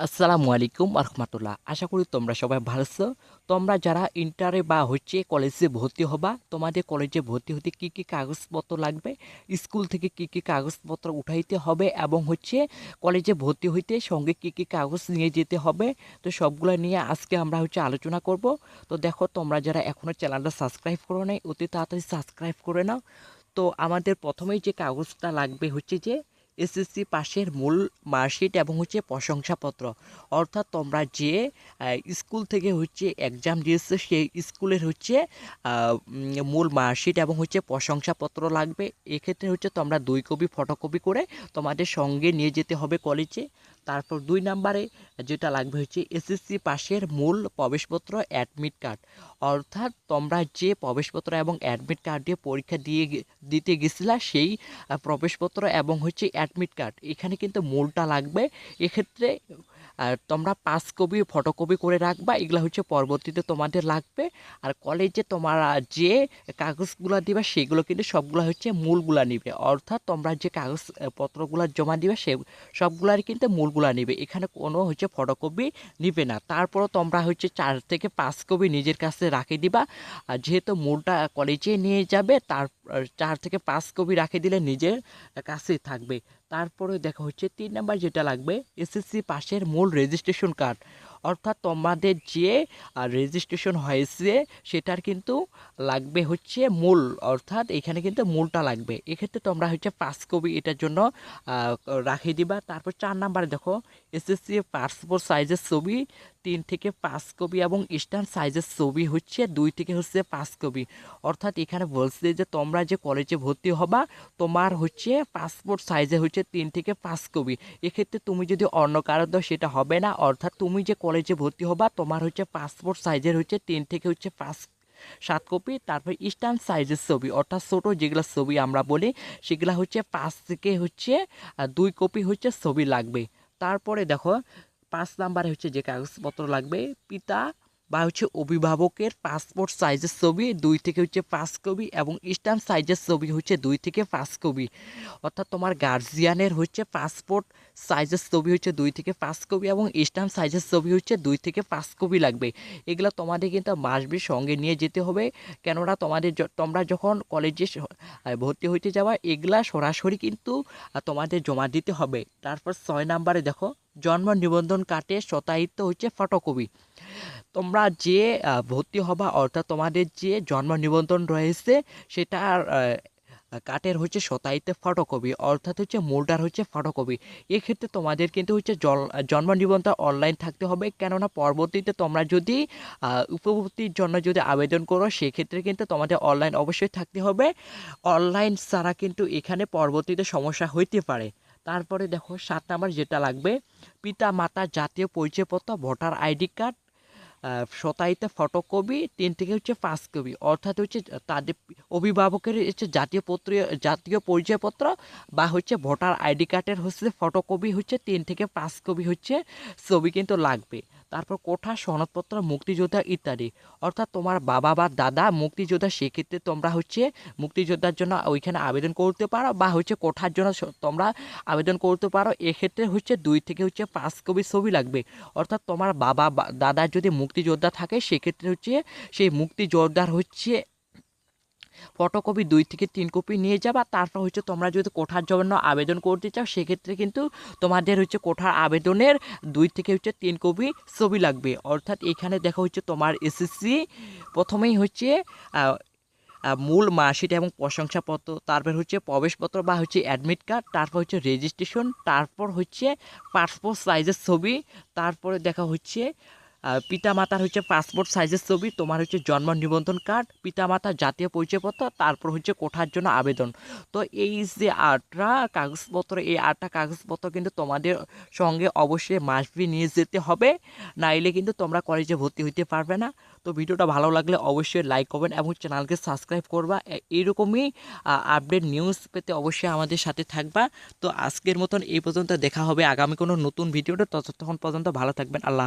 আসসালামু আলাইকুম রহমতুল্লাহ আশা করি তোমরা সবাই ভালো আছো। তোমরা যারা ইন্টারে বা হচ্ছে কলেজে ভর্তি হবা, তোমাদের কলেজে ভর্তি হতে কী কী কাগজপত্র লাগবে? স্কুল থেকে কী কী কাগজপত্র উঠাইতে হবে এবং হচ্ছে কলেজে ভর্তি হইতে সঙ্গে কী কী কাগজ নিয়ে যেতে হবে? তো সবগুলো নিয়ে আজকে আমরা হচ্ছে আলোচনা করব। তো দেখো, তোমরা যারা এখনও চ্যানেলটা সাবস্ক্রাইব করো নাই, অতি তাড়াতাড়ি সাবস্ক্রাইব করে নাও। তো আমাদের প্রথমেই যে কাগজটা লাগবে হচ্ছে যে এসএসসি পাশের মূল মার্কশিট এবং হচ্ছে প্রশংসাপত্র। অর্থাৎ তোমরা যে স্কুল থেকে হচ্ছে এক্সাম দিয়েছ, সেই স্কুলের হচ্ছে মূল মার্কশিট এবং হচ্ছে প্রশংসাপত্র লাগবে। এক্ষেত্রে হচ্ছে তোমরা দুই কপি, ফটোকপি করে তোমাদের সঙ্গে নিয়ে যেতে হবে কলেজে। তারপর দুই নাম্বারে যেটা লাগবে হচ্ছে এসএসসি পাশের মূল প্রবেশপত্র অ্যাডমিট কার্ড অর্থাৎ তোমরা যে প্রবেশপত্র এবং অ্যাডমিট কার্ড দিয়ে পরীক্ষা দিয়ে দিতে গেছিলা সেই প্রবেশপত্র এবং হচ্ছে অ্যাডমিট কার্ড এখানে কিন্তু মূলটা লাগবে। এক্ষেত্রে আর তোমরা পাঁচ কপি ফটোকপি করে রাখবা, এগুলো হচ্ছে পরবর্তীতে তোমাদের লাগবে। আর কলেজে তোমরা যে কাগজগুলো দিবা, সেগুলো কিন্তু সবগুলো হচ্ছে মূলগুলা নিবে। অর্থাৎ তোমরা যে কাগজপত্রগুলো জমা দিবে, সে, সবগুলার কিন্তু মূলগুলা নিবে। এখানে কোনো হচ্ছে ফটোকপি নিবে না। তারপরও তোমরা হচ্ছে চার থেকে পাঁচ কপি নিজের কাছে রাখে দিবা। আর যেহেতু মূলটা কলেজে নিয়ে যাবে, তার, চার থেকে পাঁচ কপি রাখে দিলে নিজের কাছেই থাকবে। তারপরে দেখা হচ্ছে তিন নাম্বার যেটা লাগবে এসএসসি পাশের মূল রেজিস্ট্রেশন কার্ড অর্থাৎ তোমাদের যে রেজিস্ট্রেশন হয়েছে, সেটার কিন্তু লাগবে হচ্ছে মূল, অর্থাৎ এখানে কিন্তু মূলটা লাগবে। এক্ষেত্রে তোমরা হচ্ছে পাঁচ কপি এটার জন্য রাখিয়ে দিবা। তারপর চার নাম্বারে দেখো এসএসসি পাসপোর্ট সাইজের ছবি, তিন থেকে পাঁচ কপি এবং স্ট্যান্ড সাইজের ছবি হচ্ছে দুই থেকে হচ্ছে পাঁচ কপি। অর্থাৎ এখানে বলছে যে, তোমরা যে কলেজে ভর্তি হবা, তোমার হচ্ছে পাসপোর্ট সাইজে হচ্ছে তিন থেকে পাঁচ কপি। এক্ষেত্রে তুমি যদি অন্য কারও দাও সেটা হবে না, অর্থাৎ তুমি যে কলেজে ভর্তি হবা। তোমার হচ্ছে পাসপোর্ট সাইজের হচ্ছে তিন থেকে হচ্ছে পাঁচ, সাত কপি তারপর স্ট্যান্ড সাইজের ছবি। অর্থাৎ ছোটো যেগুলো ছবি আমরা বলি, সেগুলো হচ্ছে পাঁচ থেকে হচ্ছে দুই কপি হচ্ছে ছবি লাগবে। তারপরে দেখো, পাঁচ নাম্বারে হচ্ছে যে কাগজপত্র লাগবে, পিতা বা হচ্ছে অভিভাবকের পাসপোর্ট সাইজের ছবি, দুই থেকে হচ্ছে পাঁচ কপি এবং স্ট্যাম্প সাইজের ছবি হচ্ছে দুই থেকে পাঁচ কপি অর্থাৎ তোমার গার্জিয়ানের হচ্ছে পাসপোর্ট সাইজের ছবি হচ্ছে দুই থেকে পাঁচ কপি এবং স্ট্যাম্প সাইজের ছবি হচ্ছে দুই থেকে পাঁচ কপি লাগবে। এগুলো তোমাদের কিন্তু মাসবি সঙ্গে নিয়ে যেতে হবে। কেননা তোমাদের তোমরা যখন কলেজে ভর্তি হইতে যাওয়া এগুলা সরাসরি কিন্তু তোমাদের জমা দিতে হবে। তারপর ছয় নাম্বারে দেখো, জন্ম নিবন্ধন কার্ডে শতায়িত হচ্ছে ফটোকপি। তোমরা যে ভর্তি হবা, অর্থাৎ তোমাদের যে জন্ম নিবন্ধন রয়েছে, সেটার কাটের হচ্ছে শতায়িত ফটোকপি, অর্থাৎ হচ্ছে মোল্ডার হচ্ছে ফটোকপি। এক্ষেত্রে তোমাদের কিন্তু হচ্ছে জন্ম নিবন্ধন অনলাইন থাকতে হবে। কেননা পরবর্তীতে তোমরা যদি উপভোক্তির জন্য যদি আবেদন করো, সেক্ষেত্রে কিন্তু তোমাদের অনলাইন অবশ্যই থাকতে হবে। অনলাইন ছাড়া কিন্তু এখানে পরবর্তীতে সমস্যা হইতে পারে। তারপরে দেখো, সাত নাম্বার যেটা লাগবে পিতা মাতা জাতীয় পরিচয়পত্র, ভোটার আইডি কার্ড শতায়িত ফটোকপি তিন থেকে হচ্ছে পাঁচ কপি অর্থাৎ হচ্ছে তাদের অভিভাবকের হচ্ছে জাতীয় পত্র জাতীয় পরিচয়পত্র বা হচ্ছে ভোটার আইডি কার্ডের হচ্ছে ফটোকপি হচ্ছে তিন থেকে পাঁচ কপি হচ্ছে ছবি কিন্তু লাগবে। তারপর কোঠা, সনদপত্র, মুক্তিযোদ্ধা ইত্যাদি। অর্থাৎ তোমার বাবা বা দাদা মুক্তিযোদ্ধা, সেক্ষেত্রে তোমরা হচ্ছে মুক্তিযোদ্ধার জন্য ওইখানে আবেদন করতে পারো বা হচ্ছে কোঠার জন্য তোমরা আবেদন করতে পারো। এক্ষেত্রে হচ্ছে দুই থেকে হচ্ছে পাঁচ কপি ছবি লাগবে। অর্থাৎ তোমার বাবা বা দাদার যদি মুক্তিযোদ্ধা থাকে, সেক্ষেত্রে হচ্ছে সেই মুক্তিযোদ্ধার হচ্ছে ফটোকপি দুই থেকে তিন কপি নিয়ে যাবা, তারপর হচ্ছে তোমরা যদি কোঠার জন্য আবেদন করতে চাও, সেক্ষেত্রে কিন্তু তোমাদের হচ্ছে কোঠার আবেদনের দুই থেকে হচ্ছে তিন কপি ছবি লাগবে। অর্থাৎ এখানে দেখা হচ্ছে তোমার এসএসসি প্রথমেই হচ্ছে মূল মার্কশিট এবং প্রশংসাপত্র, তারপর হচ্ছে প্রবেশপত্র বা হচ্ছে অ্যাডমিট কার্ড, তারপর হচ্ছে রেজিস্ট্রেশন, তারপর হচ্ছে পাসপোর্ট সাইজের ছবি, তারপরে দেখা হচ্ছে আহ, পিতামাতার হচ্ছে পাসপোর্ট সাইজের ছবি তোমার হচ্ছে জন্ম নিবন্ধন কার্ড পিতামাতার জাতীয় পরিচয়পত্র তারপর হচ্ছে কোঠার জন্য আবেদন। তো এই যে আটটা কাগজপত্র এই আটটা কাগজপত্র কিন্তু তোমাদের সঙ্গে অবশ্যই মাসবি নিয়ে যেতে হবে নাইলে কিন্তু তোমরা কলেজে ভর্তি হইতে পারবে না। তো ভিডিওটা ভালো লাগলে অবশ্যই লাইক করবেন এবং চ্যানেলকে সাবস্ক্রাইব করবা। এইরকমই আপডেট নিউজ পেতে অবশ্যই আমাদের সাথে থাকবা। তো আজকের মতন এই পর্যন্ত দেখা হবে আগামী কোনো নতুন ভিডিওতে। ততক্ষণ পর্যন্ত ভালো থাকবেন। আল্লাহ।